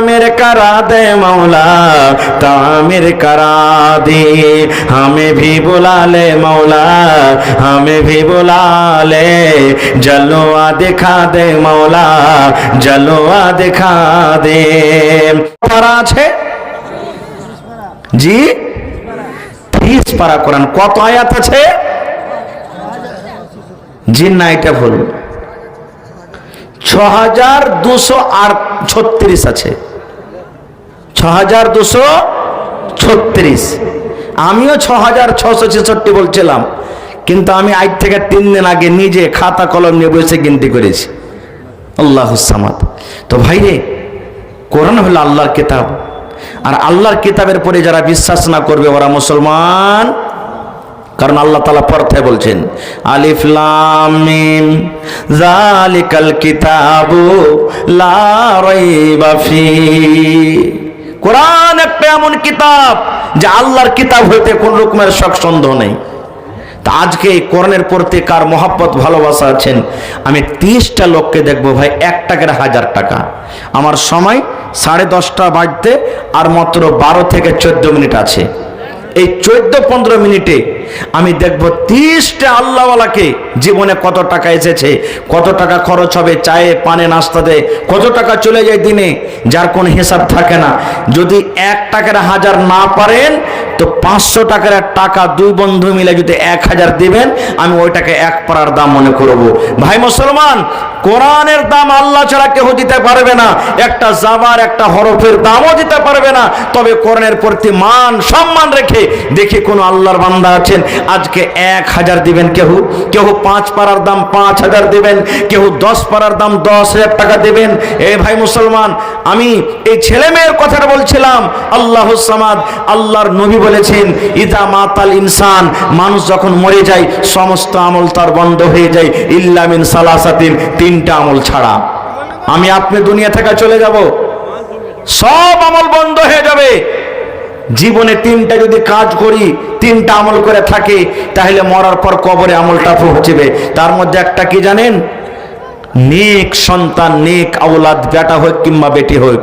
Tamir करा दे मौला तामिर करा दे हमें भी बुला ले मौला हमें भी बुला ले जलवा दिखा दे मौला जलवा दिखा दे পারা আছে জি ত্রিশ পারা কোরআন কত আয়াত আছে জি না এটা ভুল ছ হাজার দুশো আর ছত্রিশ আছে ছ হাজার দুশো ছত্রিশ। আমিও ছ হাজার ছশো ছেষট্টি বলছিলাম, কিন্তু আমি আজ থেকে তিন দিন আগে নিজে খাতা কলম নিয়ে বসে গিনতি করেছি। আল্লাহ সামাদ। তো ভাই রে, কোরআন হলো আল্লাহর কিতাব। আর আল্লাহর কিতাবের পরে যারা বিশ্বাস না করবে, ওরা মুসলমান। কারণ আল্লাহ তালা পর্থে বলছেন আলিফলাম মিম জালিকাল কিতাবু লা রাইবা ফি। কোরআন একটা এমন কিতাব যে আল্লাহর কিতাব হইতে কোন রকমের শখ সন্দেহ নেই। তা আজকে এই কোরআনের প্রতি কার মহাব্বত, ভালোবাসা আছেন, আমি তিরিশটা লোককে দেখব ভাই এক টাকার হাজার টাকা। আমার সময় সাড়ে দশটা বাজতে, আর মাত্র বারো থেকে চোদ্দ মিনিট আছে। এই চোদ্দ পনেরো মিনিটে আমি দেখব তিরিশটা আল্লাহওয়ালাকে জীবনে কত টাকা এসেছে, কত টাকা খরচ হবে, চায়ে পানে নাস্তাতে কত টাকা চলে যায় দিনে, যার কোনো হিসাব থাকে না। যদি এক টাকার হাজার না পারেন, তো পাঁচশো টাকার টাকা দুই বন্ধু মিলে যদি এক হাজার দিবেন, আমি ওইটাকে এক পাড়ার দাম মনে করব। ভাই মুসলমান, কোরআনের দাম আল্লাহ ছাড়া কেউ দিতে পারবে না। একটা জাবার, একটা হরফের দামও দিতে পারবে না। তবে কোরআনের প্রতি মান, সম্মান রেখে দেখি কোন আল্লাহর বান্দা আছেন। আজকে এক হাজার দিবেন কেউ কেউ পাঁচ পাড়ার দাম পাঁচ হাজার দেবেন। কেউ দশ পাড়ার দাম দশ হাজার টাকা দেবেন। এ ভাই মুসলমান, আমি এই ছেলে মেয়ের কথাটা বলছিলাম। আল্লাহ সামাদ, আল্লাহর নবী বলেছেন, ইদা মাতাল ইনসান, মানুষ যখন মরে যায়, সমস্ত আমল তার বন্ধ হয়ে যায়। ইল্লামিন সালাসাতিন, তিনটা আমল ছাড়া। আমি আপনি দুনিয়া থেকে চলে যাব। সব আমল বন্ধ হয়ে যাবে। জীবনে তিনটা যদি কাজ করি, তিনটা আমল করে থাকি, তাহলে মরার পর কবরে আমলটা পৌঁছবে তার মধ্যে একটা কি জানেন? নেক সন্তান, নেক আওলাদ, বেটা হোক কিংবা বেটি হোক।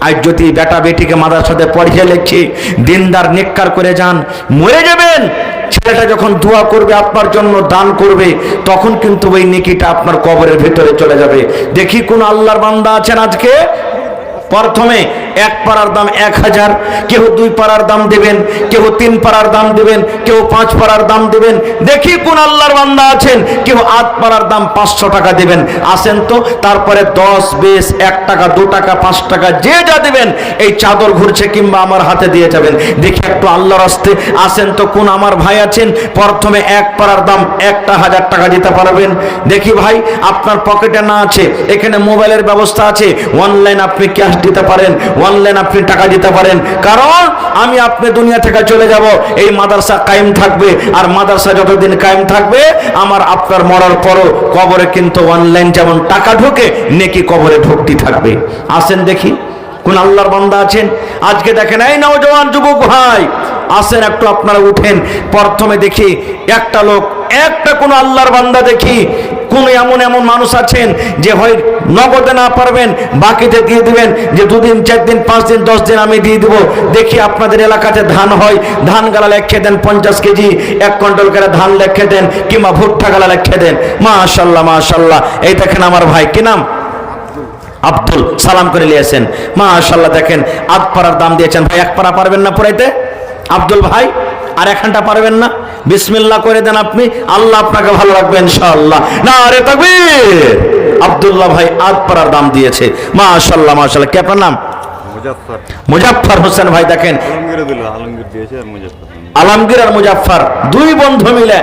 আর যদি বেটা বেটিকে মাদার সাথে পড়িয়ে লেখছে দিনদার নেককার করে যান, মরে যাবেন। ছেলেটা যখন দোয়া করবে, আপনার জন্য দান করবে, তখন কিন্তু ওই নেকিটা আপনার কবরের ভেতরে চলে যাবে। দেখি কোন আল্লাহর বান্দা আছেন আজকে? প্রথমে এক পাড়ার দাম এক হাজার কেউ দুই পাড়ার দাম দেবেন কেউ তিন পাড়ার দাম দেবেন কেউ পাঁচ পাড়ার দাম দেবেন। দেখি কোন আল্লাহর বান্দা আছেন কেউ আট পাড়ার দাম পাঁচশো টাকা দেবেন। আসেন তো, তারপরে দশ বিশ, এক টাকা, দু টাকা, পাঁচ টাকা, যে যা দেবেন, এই চাদর ঘুরছে কিংবা আমার হাতে দিয়ে যাবেন। দেখি একটু আল্লাহর আসতে আসেন তো কোন আমার ভাই আছেন, প্রথমে এক পাড়ার দাম একটা হাজার টাকা দিতে পারবেন। দেখি ভাই, আপনার পকেটে না আছে, এখানে মোবাইলের ব্যবস্থা আছে, অনলাইন আপনি ক্যাশ দিতে পারেন অনলাইন আপনি টাকা দিতে পারেন। কারণ আমি আপনি দুনিয়া থেকে চলে যাব, এই মাদ্রাসা কায়েম থাকবে। আর মাদ্রাসা যতদিন কায়েম থাকবে, আমার আপনার মরার পরও কবরে কিন্তু অনলাইন যেমন টাকা ঢোকে, নেকি কবরে ঢুকতে থাকবে। আসেন দেখি, কোন আল্লাহর বান্দা আছেন? আজকে দেখেন, এই নওজওয়ান যুবক ভাই, আসেন একটু আপনারা উঠেন। প্রথমে দেখি, একটা লোক, একটা কোন আল্লাহর বান্দা দেখি কোন এমন এমন মানুষ আছেন যে হয় নগদে না পারবেন, বাকিতে দিয়ে দিবেন, যে দুদিন চার দিন পাঁচ দিন দশ দিন আমি দিয়ে দিব। দেখি আপনাদের এলাকাতে ধান হয়, ধান গালা লেখে দেন পঞ্চাশ কেজি, এক কুইন্টাল করে ধান লেখে দেন, কিংবা ভুট্টা গালা লেখে দেন। মাশাল্লাহ মাশাল্লাহ। এই দেখেন আমার ভাই, কি নাম? আব্দুল, সালাম করে নিয়েছেন মাশাল্লাহ, দেখেন, আধ পাড়ার দাম দিয়েছেন। ভাই, এক পাড়া পারবেন না পুরাইতে? আব্দুল ভাই, আর এখানটা পারবেন না? বিসমিল্লাহ করে দেন আপনি আল্লাহ আপনাকে ভালো রাখবেন ইনশাআল্লাহ। না আরে তাকবীর! আব্দুল্লাহ ভাই আধ পাড়ার দাম দিয়েছে। মাশাল্লাহ মাশাল্লাহ কে আপনার নাম? মুজাফফর। মুজাফফর হোসেন ভাই দেখেন। আলমগীর দিল আলমগীর দিয়েছে আর মুজাফফর। আলমগীর আর মুজাফফর দুই বন্ধু মিলে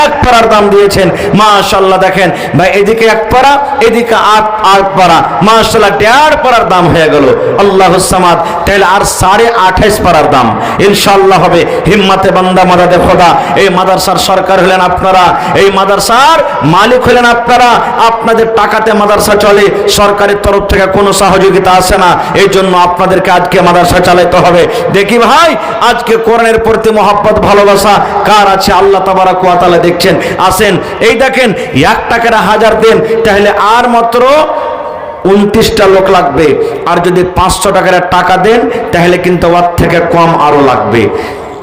এক পাড়ার দাম দিয়েছেন। মাশাল্লাহ দেখেন, ভাই, এদিকে এক পাড়া, এদিকে আট আট পাড়া। মাশাল্লাহ দেড় পাড়ার দাম হয়ে গেল। আল্লাহ সামাদ, তাহলে আর সাড়ে আঠাইশ পাড়ার দাম। ইনশাল্লাহ হবে। হিম্মাতে বান্দা মাদাদে খোদা। এই মাদারসার সরকার হলেন আপনারা, এই মাদারসার মালিক হলেন আপনারা। আপনাদের টাকাতে মাদারসা চলে, সরকারের তরফ থেকে কোনো সহযোগিতা আসে না। এই জন্য আপনাদেরকে আজকে মাদারসা চালাতে হবে। দেখি ভাই, আজকে কোরআনের প্রতি মহাব্বত, ভালোবাসা, কার আছে? আল্লাহ তাবারা কুয়াতালা দেখছেন, আসেন। এই দেখেন, এক টাকার হাজার দেন, তাহলে আর মাত্র উনত্রিশটা লোক লাগবে। আর যদি পাঁচশো টাকার টাকা দেন, তাহলে কিন্তু ওর থেকে কম আরও লাগবে।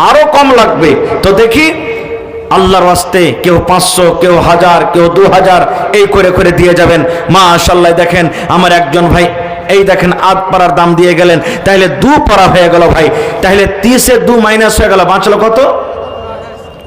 আরও কম লাগবে। তো দেখি, আল্লাহর ওয়াস্তে কেউ পাঁচশো, কেউ হাজার, কেউ দু হাজার, এই করে করে দিয়ে যাবেন। মা আশাল্লাহ দেখেন, আমার একজন ভাই এই দেখেন আধ পাড়ার দাম দিয়ে গেলেন তাহলে দু পাড়া হয়ে গেল ভাই তাহলে তিসে দু মাইনাস হয়ে গেল, বাঁচলো কত?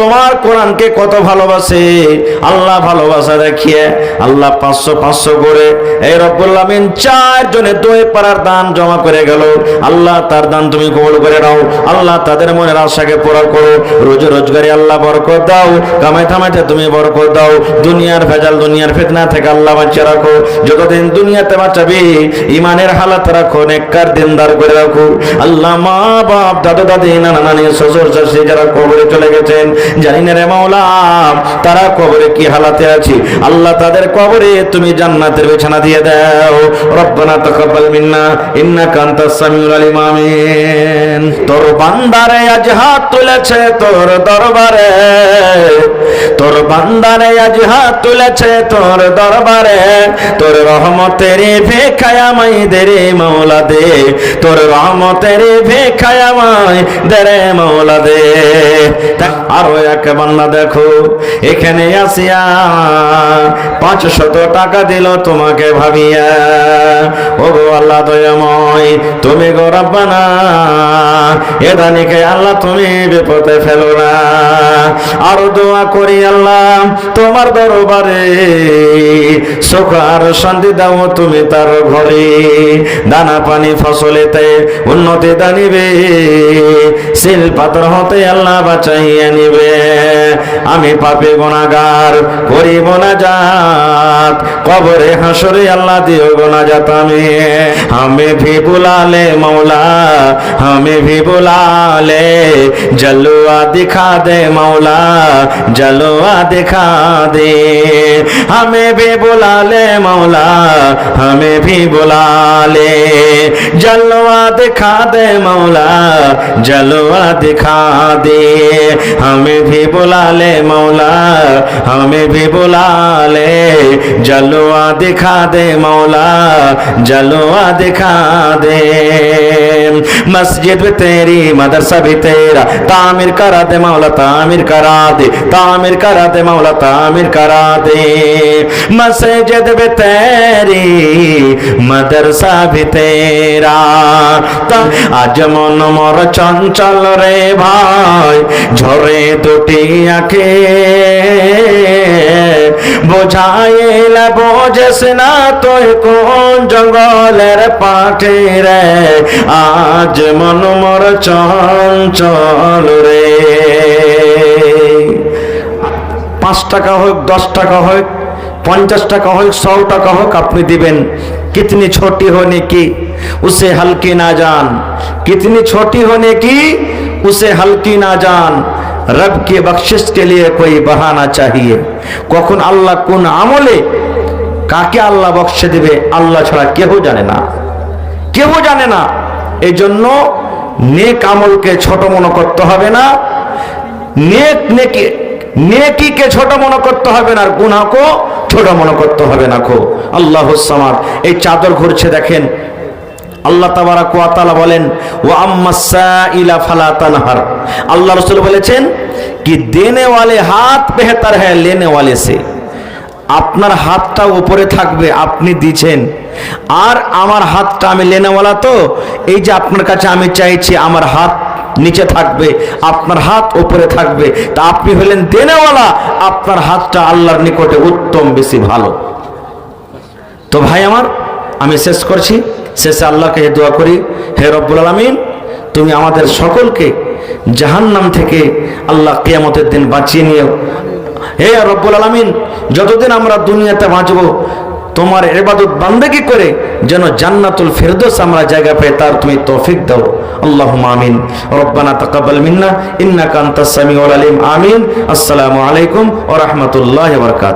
তোমার কোরআনকে কত ভালোবাসে? আল্লাহ ভালোবাসা দেখিয়ে আল্লাহ পাঁচশো পাঁচশো করে এই রব্বুল চার জনে দুই পাড়ার দান জমা করে গেল। আল্লাহ তার দান তুমি কবল করে নাও। আল্লাহ তাদের মনের আশাকে পুরা করো। রোজ রোজগারি আল্লাহ বরকত দাও। কামাই থামাইতে তুমি বরকত দাও। দুনিয়ার ভেজাল দুনিয়ার ফেতনা থেকে আল্লাহ বাঁচিয়ে রাখো। যতদিন দুনিয়াতে বাঁচাবি ইমানের হালাত রাখো, নেককার দিনদার করে রাখো। আল্লাহ মা বাপ দাদু দাদি নানা নানি শ্বশুর শাশুড়ি যারা কবরে চলে গেছেন জানি না রে মাওলা, তারা কবরে কি হালাতে আছে? আল্লাহ তাদের কবরে তুমি জান্নাতের বিছানা দিয়ে দাও। রব্বানা তাকাব্বাল মিন্না, ইন্নাকা আনতাস সামিউল আলিম, আমিন। তোর বান্দারে আজ হাত তুলেছে তোর দরবারে। তোর বান্দারে আজ হাত তুলেছে তোর দরবারে। তোর রহমতের ভেখায় দে রে মাওলা দে তোর রহমতের ভেখায় দে রে মাওলা দে আরও এক বান্দা দেখো, এখানে আসিয়া পাঁচ শত টাকা দিল তোমাকে ভাবিয়া। ও গো আল্লাহ দয়াময়, তুমি গো রব্বানা এ দানিকে আল্লাহ তুমি বিপদে ফেলো না। আরও দোয়া করি আল্লাহ, তোমার দরবারে সুখ আর শান্তি দাও তুমি তার ঘরে। দানা পানি ফসলেতে উন্নতি দানিবে শিল পাথর হতে আল্লাহ বাঁচাইয়া নিবে। আমি পাপে গোনাগার করিব না জাত কবরে হাসরে আল্লাহ দিও গোনা জাত আমি। আমি ভি বুলালে মৌলা আমি ভি বুলালে জলুয়া দিখা দে মৌলা जलवा दिखा दे। हमें भी बुला ले मौला, हमें भी बुला ले। जलवा दिखा दे मौला, जलवा दिखा दे। हमें भी बुला ले मौला, हमें भी बुला ले। जलवा दिखा दे मौला, जलवा दिखा दे। मस्जिद भी तेरी, मदरसा भी तेरा। तामिर करा दे मौला, तामिर करा दे, तामिर करा दे मौला तामिर करा दे मस्जिद भी तेरी मदरसा भी तेरा তা- আজ মন মর চঞ্চল রে ভাই ঝরে দুটি আঁখে বোঝাইলে বোঝেস না তুই কোন জঙ্গলের পাঠে রে আজ মন মর চঞ্চল রে টাকা হোক দশ টাকা হোক পঞ্চাশ টাকা হোক সौ টাকা হোক আপনি দিবেন कितनी छोटी होने की उसे हल्की ना जान कितनी छोटी होने की उसे हल्की ना जान रब की बख्शिश के लिए कोई बहाना चाहिए কখন আল্লাহ কোন আমলে কাকে আল্লাহ বক্সে দিবে আল্লাহ ছাড়া কেউ জানে না কেউ জানে না এই জন্য নেক আমলকে ছোট মনে করতে হবে না নেক নেকি নেকিকে ছোট মনে করতে হবে না, আর গুনাহকে ছোট মনে করতে হবে না কো আল্লাহ সামাদ, এই চাদর ঘুরছে দেখেন। আল্লাহ তাবারাক ওয়া তাআলা বলেন, ওয়া আম্মাসাইলা ফালা তানহার। আল্লাহ রাসূল বলেছেন, কি দেনে ওয়ালে হাত বেহতর হ্যায় লেনে ওয়ালে সে। আপনার হাতটা উপরে থাকবে, আপনি দিছেন। আর আমার হাতটা আমি লেনেওয়ালা তো, এই যে আপনার কাছে আমি চাইছি, আমার হাত নিচে থাকবে, আপনার হাত উপরে থাকবে। তা আপনি হলেন দেনেওয়ালা, আপনার হাতটা আল্লাহর নিকটে উত্তম বেশি ভালো। তো ভাই আমার, আমি শেষ করছি। শেষে আল্লাহকে দোয়া করি, হে রব্বুল আলমিন, তুমি আমাদের সকলকে জাহান্নাম থেকে আল্লাহ কিয়ামতের দিন বাঁচিয়ে নিও। হে রব্বুল আলমিন, যতদিন আমরা দুনিয়াতে বাঁচব, তোমার এবাদত বান্দেগি করে যেন জান্নাতুল ফেরদোস আমরা জায়গা পাই তার তুমি তৌফিক দাও। আল্লাহ আমিন। রব্বানা তাকাব্বাল মিন্না। ইন্না সামিউল আলিম। আমিন। আসসালামু আলাইকুম ওয়া রাহমাতুল্লাহি ওয়া বারাকাতুহু।